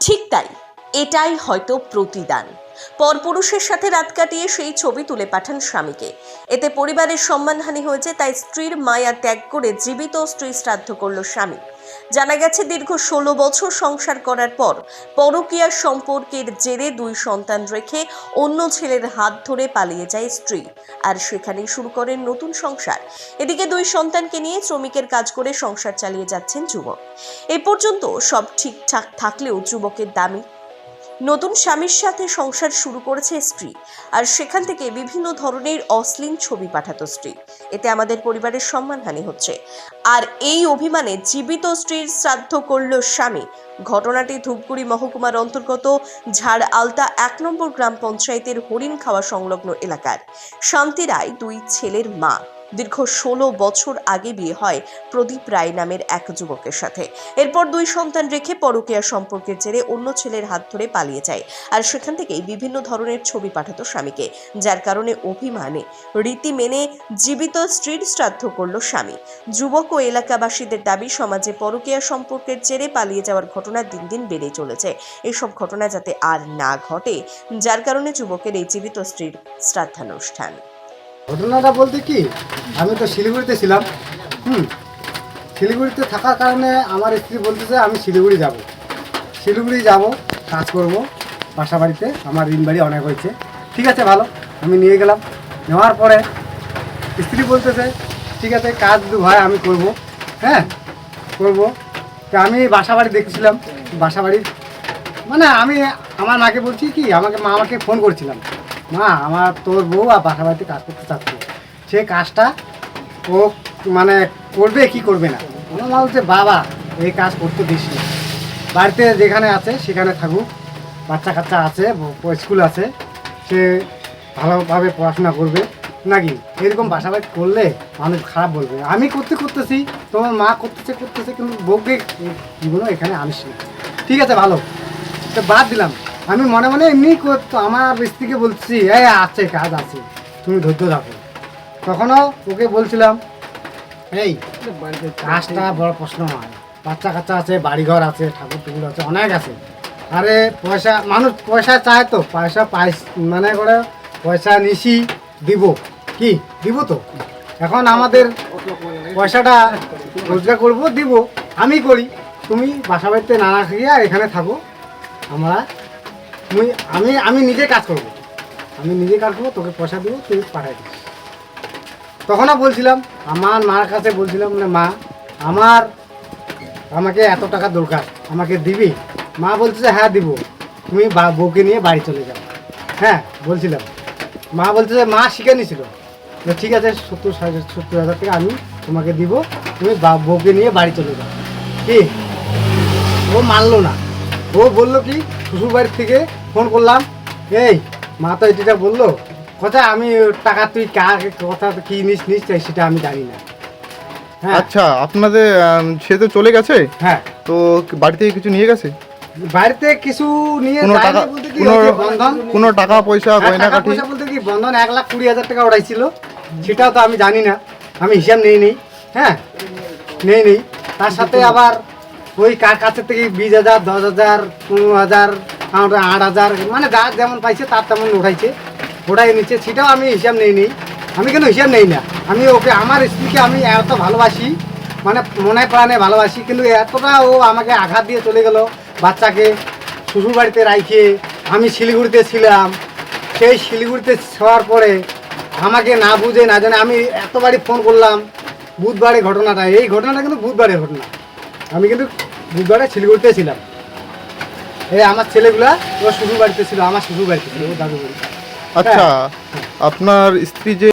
ঠিক তাই, এটাই হয়তো প্রতিদান। পরপুরুষের সাথে রাত কাটিয়ে সেই ছবি তুলে পাঠান স্বামীকে। এতে পরিবারের সম্মানহানি হয়েছে, তাই স্ত্রীর মায়া ত্যাগ করে জীবিত স্ত্রী শ্রাদ্ধ করল স্বামী। জানা গেছে, দীর্ঘ ষোলো বছর সংসার করার পর পরকীয়া সম্পর্কের জেরে দুই সন্তান রেখে অন্য ছেলের হাত ধরে পালিয়ে যায় স্ত্রী। আর সেখানেই শুরু করেন নতুন সংসার। এদিকে দুই সন্তানকে নিয়ে শ্রমিকের কাজ করে সংসার চালিয়ে যাচ্ছেন যুবক। এ পর্যন্ত সব ঠিকঠাক থাকলেও যুবকের দামি নতুন স্বামীর সাথে সংসার শুরু করেছে স্ত্রী, আর সেখান থেকে বিভিন্ন ধরনের অশ্লীল ছবি পাঠাতো স্ত্রী। এতে আমাদের পরিবারের সম্মানহানি হচ্ছে। আর এই অভিমানে জীবিত স্ত্রীর শ্রাদ্ধ করল স্বামী। ঘটনাটি ধূপগুড়ি মহকুমার অন্তর্গত ঝাড় আলতা এক নম্বর গ্রাম পঞ্চায়েতের হরিণ খাওয়া সংলগ্ন এলাকার। শান্তি রায় দুই ছেলের মা। দীর্ঘ ষোলো বছর আগে বিয়ে হয় প্রদীপ রায় নামের এক যুবকের সাথে। এরপর দুই সন্তান রেখে পরকীয়া সম্পর্কের জেরে অন্য ছেলের হাত ধরে পালিয়ে যায় আর সেখান থেকেই বিভিন্ন ধরনের ছবি পাঠাতো স্বামীকে, যার কারণে অভিমানে রীতি মেনে জীবিত স্ত্রীর শ্রাদ্ধ করল স্বামী। যুবক ও এলাকাবাসীদের দাবি, সমাজে পরকীয়া সম্পর্কের জেরে পালিয়ে যাওয়ার ঘটনা দিন দিন বেড়ে চলেছে। এসব ঘটনা যাতে আর না ঘটে, যার কারণে যুবকের এই জীবিত স্ত্রীর শ্রাদ্ধানুষ্ঠান। ঘটনাটা বলতে কি, আমি তো শিলিগুড়িতে ছিলাম, হুম, শিলিগুড়িতে থাকার কারণে আমার স্ত্রী বলতেছে আমি শিলিগুড়ি যাব। শিলিগুড়ি যাব, কাজ করব, বাসা বাড়িতে, আমার ঋণ বাড়ি অনেক হয়েছে। ঠিক আছে, ভালো, আমি নিয়ে গেলাম। নেওয়ার পরে স্ত্রী বলতেছে, ঠিক আছে, কাজ দু ভাই, আমি করব। হ্যাঁ করব। তো আমি বাসা বাড়ি দেখছিলাম, বাসা বাড়ির মানে আমি, আমার মাকে বলছি কি, আমাকে, মা আমাকে ফোন করছিলাম। মা আমার তোর বউ আর বাসা বাড়িতে কাজ করতে চাচ্ছে সে কাজটা ও মানে করবে কি করবে না? আমার মা বলছে, বাবা, এই কাজ করতে দিস না। বাড়িতে যেখানে আছে, সেখানে থাকুক। বাচ্চা কাচ্চা আছে স্কুল আছে, সে ভালোভাবে পড়াশোনা করবে। নাকি? এরকম বাসা বাড়ি করলে মানুষ খারাপ বলবে। আমি করতে করতেছি, তোমার মা করতেছে করতেছে, কিন্তু বউকে জীবনও এখানে আনিস ঠিক আছে, ভালো। তো বাদ দিলাম। আমি মনে মনে এমনি করতো, আমার স্ত্রীকে বলছি, এই, আছে, কাজ আছে, তুমি ধৈর্য রাখো তখনও ওকে বলছিলাম, এই, কাজটা বড় প্রশ্ন নয়। বাচ্চা কাচ্চা আছে, বাড়িঘর আছে ঠাকুর টুকুর আছে, অনেক আছে। আরে, পয়সা, মানুষ পয়সা চায় তো, পয়সা পাই মানে করে পয়সা নিশি দিব। কি? দিব তো। এখন আমাদের পয়সাটা রোজগার করব, দিব। আমি করি। তুমি বাসা বাড়িতে না রাখিয়া এখানে থাকো। আমরা তুমি আমি আমি নিজে কাজ করব। আমি নিজে কাজ করব, তোকে পয়সা দেবো, তুই পাঠাই দিস। তখনও বলছিলাম, আমার মার কাছে বলছিলাম মানে মা, আমার, আমাকে এত টাকা দরকার, আমাকে দিবি? মা বলছে যে হ্যাঁ দিব। তুমি বউকে নিয়ে বাড়ি চলে যাও। হ্যাঁ বলছিলাম। মা বলছে যে মা শিখে নিছিল। যে, ঠিক আছে, সত্তর সত্তর হাজার টাকা আমি তোমাকে দিব, তুমি বউকে নিয়ে বাড়ি চলে যাও। কি? ও মানলো না। ও বলল কি, শ্বশুরবাড়ির থেকে ফোন করলাম। এই মা তো এটা বলল কথা আমি টাকা তুই কার কথা কি নিস নিস সেটা আমি জানি না। হ্যাঁ। আচ্ছা আপনাদের সে তো চলে গেছে? হ্যাঁ। তো বাড়ি থেকে কিছু নিয়ে গেছে? বাড়িতে কিছু নিয়ে কোনো টাকা কোনো বন্ধন? কোনো টাকা পয়সা হ্যাঁ, গয়না কাঠি? পয়সা বলতে কি বন্ধন এক লাখ কুড়ি হাজার টাকা ওড়াইছিল সেটাও তো আমি জানি না। আমি হিসাব নেই নেই। হ্যাঁ নেই নেই। তার সাথে আবার ওই কার কাছের থেকে বিশ হাজার দশ হাজার পনেরো হাজার আমার আট হাজার মানে যার যেমন পাইছে তার তেমন উঠাইছে। ওটাই নিচ্ছে, সেটাও আমি হিসাব নেই নেই। আমি কেন হিসাব নেই না। আমি ওকে, আমার স্ত্রীকে আমি এত ভালোবাসি মানে মনে প্রাণে ভালোবাসি, কিন্তু এতটা ও আমাকে আঘাত দিয়ে চলে গেল বাচ্চাকে শ্বশুর বাড়িতে রাইখে। আমি শিলিগুড়িতে ছিলাম। সেই শিলিগুড়িতে ছোঁয়ার পরে আমাকে না বুঝে, না জানে, আমি এতবারই ফোন করলাম, বুধবারে ঘটনাটা। এই ঘটনাটা কিন্তু বুধবারের ঘটনা। আমি কিন্তু বুধবারে শিলিগুড়িতে ছিলাম। এই আমার ছেলেগুলা ও শ্বশুর বাড়িতে ছিল আমার শ্বশুর বাড়িতে ছিল ও দাদু বাড়ি আচ্ছা আপনার স্ত্রী যে